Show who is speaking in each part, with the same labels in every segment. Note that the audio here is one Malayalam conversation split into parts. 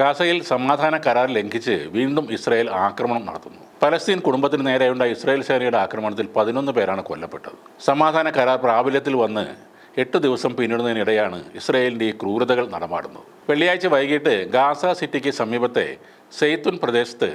Speaker 1: ഗാസയിൽ സമാധാന കരാർ ലംഘിച്ച് വീണ്ടും ഇസ്രായേൽ ആക്രമണം നടത്തുന്നു. പലസ്തീൻ കുടുംബത്തിന് നേരെയുണ്ട ഇസ്രായേൽ സേനയുടെ ആക്രമണത്തിൽ പതിനൊന്ന് പേരാണ് കൊല്ലപ്പെട്ടത്. സമാധാന കരാർ പ്രാബല്യത്തിൽ വന്ന് എട്ട് ദിവസം പിന്നിടുന്നതിനിടെയാണ് ഇസ്രായേലിന്റെ ഈ ക്രൂരതകൾ നടമാടുന്നത്. വെള്ളിയാഴ്ച വൈകിട്ട് ഗാസ സിറ്റിക്ക് സമീപത്തെ സെയ്ത്തുൻ പ്രദേശത്ത്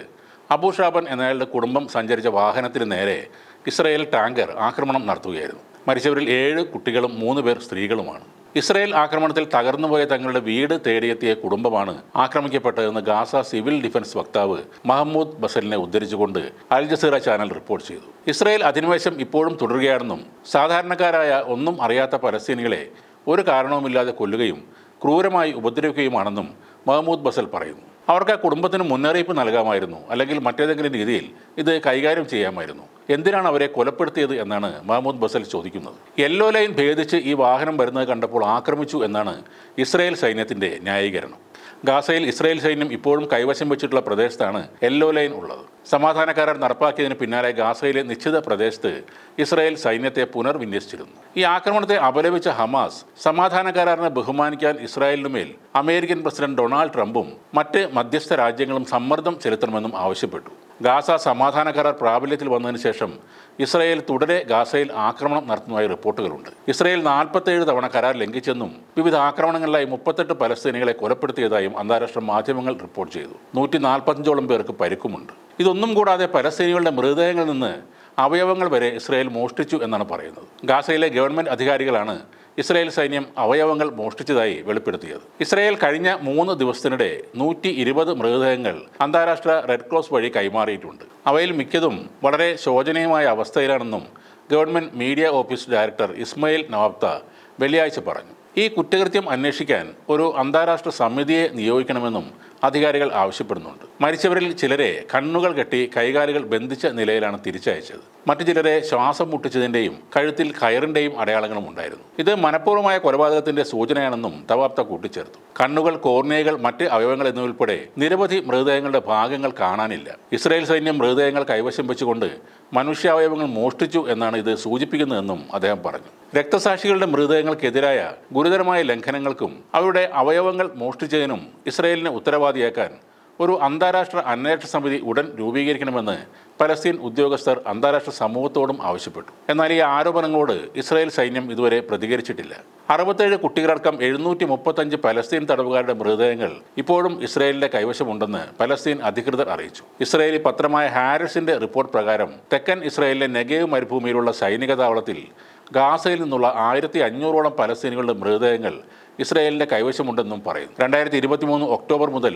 Speaker 1: അബു ഷാബൻ എന്നയാളുടെ കുടുംബം സഞ്ചരിച്ച വാഹനത്തിന് നേരെ ഇസ്രായേൽ ടാങ്കർ ആക്രമണം നടത്തുകയായിരുന്നു. മരിച്ചവരിൽ ഏഴ് കുട്ടികളും മൂന്ന് പേർ സ്ത്രീകളുമാണ്. ഇസ്രായേൽ ആക്രമണത്തിൽ തകർന്നുപോയ തങ്ങളുടെ വീട് തേടിയെത്തിയ കുടുംബമാണ് ആക്രമിക്കപ്പെട്ടതെന്ന് ഗാസ സിവിൽ ഡിഫൻസ് വക്താവ് മഹമ്മൂദ് ബസലിനെ ഉദ്ധരിച്ചുകൊണ്ട് അൽ ജസീറ ചാനൽ റിപ്പോർട്ട് ചെയ്തു. ഇസ്രയേൽ അധിനിവേശം ഇപ്പോഴും തുടരുകയാണെന്നും സാധാരണക്കാരായ ഒന്നും അറിയാത്ത പലസ്തീനികളെ ഒരു കാരണവുമില്ലാതെ കൊല്ലുകയും ക്രൂരമായി ഉപദ്രവിക്കുകയുമാണെന്നും മഹമ്മൂദ് ബസൽ പറയുന്നു. അവർക്ക് ആ കുടുംബത്തിന് മുന്നറിയിപ്പ് നൽകാമായിരുന്നു അല്ലെങ്കിൽ മറ്റേതെങ്കിലും രീതിയിൽ ഇത് കൈകാര്യം ചെയ്യാമായിരുന്നു. എന്തിനാണ് അവരെ കൊലപ്പെടുത്തിയത് എന്നാണ് മഹമ്മൂദ് ബസൽ ചോദിക്കുന്നത്. യെല്ലോ ലൈൻ ഭേദിച്ച് ഈ വാഹനം വരുന്നത് കണ്ടപ്പോൾ ആക്രമിച്ചു എന്നാണ് ഇസ്രായേൽ സൈന്യത്തിന്റെ ന്യായീകരണം. ഗാസയിൽ ഇസ്രായേൽ സൈന്യം ഇപ്പോഴും കൈവശം വെച്ചിട്ടുള്ള പ്രദേശത്താണ് യെല്ലോ ലൈൻ ഉള്ളത്. സമാധാന കരാർ നടപ്പാക്കിയതിന് പിന്നാലെ ഗാസയിലെ നിശ്ചിത പ്രദേശത്ത് ഇസ്രായേൽ സൈന്യത്തെ പുനർവിന്യസിച്ചിരുന്നു. ഈ ആക്രമണത്തെ അപലപിച്ച ഹമാസ് സമാധാന കരാറിനെ ബഹുമാനിക്കാൻ ഇസ്രായേലിനുമേൽ അമേരിക്കൻ പ്രസിഡന്റ് ഡൊണാൾഡ് ട്രംപും മറ്റ് മധ്യസ്ഥ രാജ്യങ്ങളും സമ്മർദ്ദം ചെലുത്തണമെന്നും ആവശ്യപ്പെട്ടു. ഗാസ സമാധാന കരാർ പ്രാബല്യത്തിൽ വന്നതിന് ശേഷം ഇസ്രായേൽ തുടരെ ഗാസയിൽ ആക്രമണം നടത്തുന്നതായി റിപ്പോർട്ടുകളുണ്ട്. ഇസ്രായേൽ നാൽപ്പത്തേഴ് തവണ കരാർ ലംഘിച്ചെന്നും വിവിധ ആക്രമണങ്ങളിലായി മുപ്പത്തെട്ട് പലസ്തീനികളെ കൊലപ്പെടുത്തിയതായും അന്താരാഷ്ട്ര മാധ്യമങ്ങൾ റിപ്പോർട്ട് ചെയ്തു. നൂറ്റി നാൽപ്പത്തഞ്ചോളം പേർക്ക് പരിക്കുമുണ്ട്. ഇതൊന്നും കൂടാതെ പലസ്തീനികളുടെ മൃതദേഹങ്ങളിൽ നിന്ന് അവയവങ്ങൾ വരെ ഇസ്രയേൽ മോഷ്ടിച്ചു എന്നാണ് പറയുന്നത്. ഗാസയിലെ ഗവൺമെന്റ് അധികാരികളാണ് ഇസ്രായേൽ സൈന്യം അവയവങ്ങൾ മോഷ്ടിച്ചതായി വെളിപ്പെടുത്തിയത്. ഇസ്രായേൽ കഴിഞ്ഞ മൂന്ന് ദിവസത്തിനിടെ നൂറ്റി ഇരുപത് മൃതദേഹങ്ങൾ അന്താരാഷ്ട്ര റെഡ് ക്രോസ് വഴി കൈമാറിയിട്ടുണ്ട്. അവയിൽ മിക്കതും വളരെ ശോചനീയമായ അവസ്ഥയിലാണെന്നും government media office director Ismail നവാബ്ത വെള്ളിയാഴ്ച പറഞ്ഞു. ഈ കുറ്റകൃത്യം അന്വേഷിക്കാൻ ഒരു അന്താരാഷ്ട്ര സമിതിയെ നിയോഗിക്കണമെന്നും അധികാരികൾ ആവശ്യപ്പെടുന്നുണ്ട്. മരിച്ചവരിൽ ചിലരെ കണ്ണുകൾ കെട്ടി കൈകാലുകൾ ബന്ധിച്ച നിലയിലാണ് തിരിച്ചയച്ചത്. മറ്റു ചിലരെ ശ്വാസം മുട്ടിച്ചതിന്റെയും കഴുത്തിൽ കയറിന്റെയും അടയാളങ്ങളും ഉണ്ടായിരുന്നു. ഇത് മനഃപൂർവമായ കൊലപാതകത്തിന്റെ സൂചനയാണെന്നും തവാപ്ത കൂട്ടിച്ചേർത്തു. കണ്ണുകൾ കോർണിയകൾ മറ്റ് അവയവങ്ങൾ എന്നിവയുൾപ്പെടെ നിരവധി മൃതദേഹങ്ങളുടെ ഭാഗങ്ങൾ കാണാനില്ല. ഇസ്രായേൽ സൈന്യം മൃതദേഹങ്ങൾ കൈവശം വെച്ചുകൊണ്ട് മനുഷ്യാവയവങ്ങൾ മോഷ്ടിച്ചു എന്നാണ് ഇത് സൂചിപ്പിക്കുന്നതെന്നും അദ്ദേഹം പറഞ്ഞു. രക്തസാക്ഷികളുടെ മൃതദേഹങ്ങൾക്കെതിരായ ഗുരുതരമായ ലംഘനങ്ങൾക്കും അവരുടെ അവയവങ്ങൾ മോഷ്ടിച്ചതിനും ഇസ്രായേലിനെ ഉത്തരവാദിയാക്കാൻ ഒരു അന്താരാഷ്ട്ര അന്വേഷണ സമിതി ഉടൻ രൂപീകരിക്കണമെന്ന് പലസ്തീൻ ഉദ്യോഗസ്ഥർ അന്താരാഷ്ട്ര സമൂഹത്തോടും ആവശ്യപ്പെട്ടു. എന്നാൽ ഈ ആരോപണങ്ങളോട് ഇസ്രായേൽ സൈന്യം ഇതുവരെ പ്രതികരിച്ചിട്ടില്ല. അറുപത്തേഴ് കുട്ടികളടക്കം എഴുന്നൂറ്റി മുപ്പത്തഞ്ച് പലസ്തീൻ തടവുകാരുടെ മൃതദേഹങ്ങൾ ഇപ്പോഴും ഇസ്രായേലിന്റെ കൈവശമുണ്ടെന്ന് പലസ്തീൻ അധികൃതർ അറിയിച്ചു. ഇസ്രായേലി പത്രമായ ഹാരിസിന്റെ റിപ്പോർട്ട് പ്രകാരം തെക്കൻ ഇസ്രായേലിലെ നെഗേവ് മരുഭൂമിയിലുള്ള സൈനിക താവളത്തിൽ ഗാസയിൽ നിന്നുള്ള ആയിരത്തി അഞ്ഞൂറോളം പലസ്തീനികളുടെ മൃതദേഹങ്ങൾ ഇസ്രയേലിന്റെ കൈവശമുണ്ടെന്നും പറയുന്നു. രണ്ടായിരത്തി ഇരുപത്തി മൂന്ന് ഒക്ടോബർ മുതൽ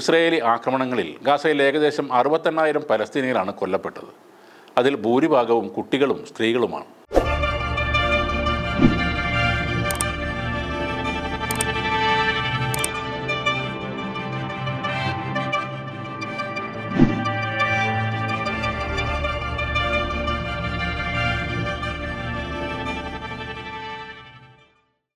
Speaker 1: ഇസ്രയേലി ആക്രമണങ്ങളിൽ ഗാസയിൽ ഏകദേശം അറുപത്തെണ്ണായിരം പലസ്തീനികളാണ് കൊല്ലപ്പെട്ടത്. അതിൽ ഭൂരിഭാഗവും കുട്ടികളും സ്ത്രീകളുമാണ്.